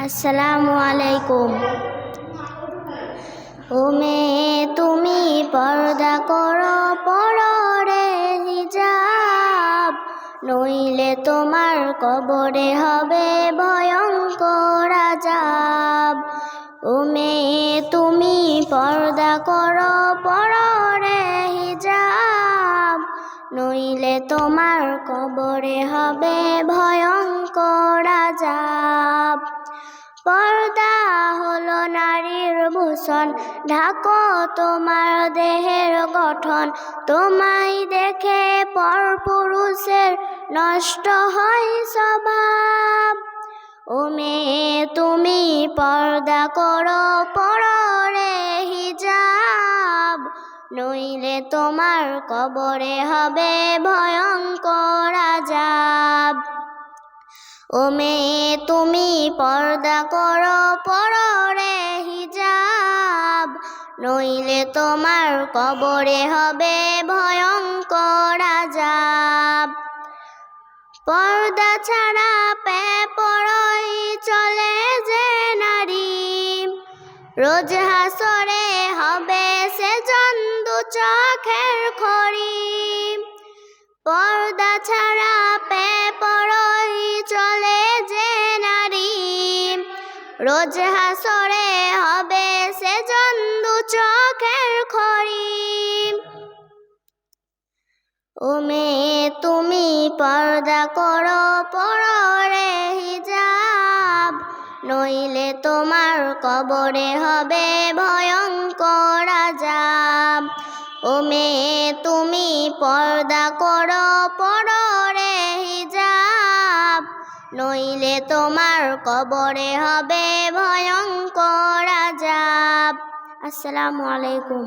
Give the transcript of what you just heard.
আসসালামু আলাইকুম। ও তুমি পর্দা করো পররে হিজাব। নইলে তোমার কবরে হবে ভয়ঙ্কর আজাব ও মেয়ে তুমি পর্দা করো পররে হিজাব। নইলে তোমার কবরে হবে ভয়ঙ্কর পর্দা হলো নারীর ভূষণ। ঢাকো তোমার দেহের গঠন। তোমায় দেখে পর পুরুষের নষ্ট হয় স্বভাব। ও মেয়ে, তুমি পর্দা করো পররে হিজাব। নইলে তোমার কবরে হবে ভয়ঙ্কর ও মেয়ে তুমি পর্দা করো পররে হিজাব। নইলে তোমার কবরে হবে ভয়ঙ্কর আজাব। পর্দা ছাড়া পে পরই চলে যে নারী। রোজ হাসরে হবে সে জন্দু চোখের খড়ি। পর্দা ছাড়া রোজ হাসরে হবে সে জন্দু চোখের খড়ি। ও মেয়ে তুমি পর্দা করো পররে হিজাব। নইলে তোমার কবরে হবে ভয়ঙ্কর আজাব। ও মেয়ে তুমি পর্দা করো নইলে তোমার কবরে হবে ভয়ঙ্কর আজাব আসসালামু আলাইকুম।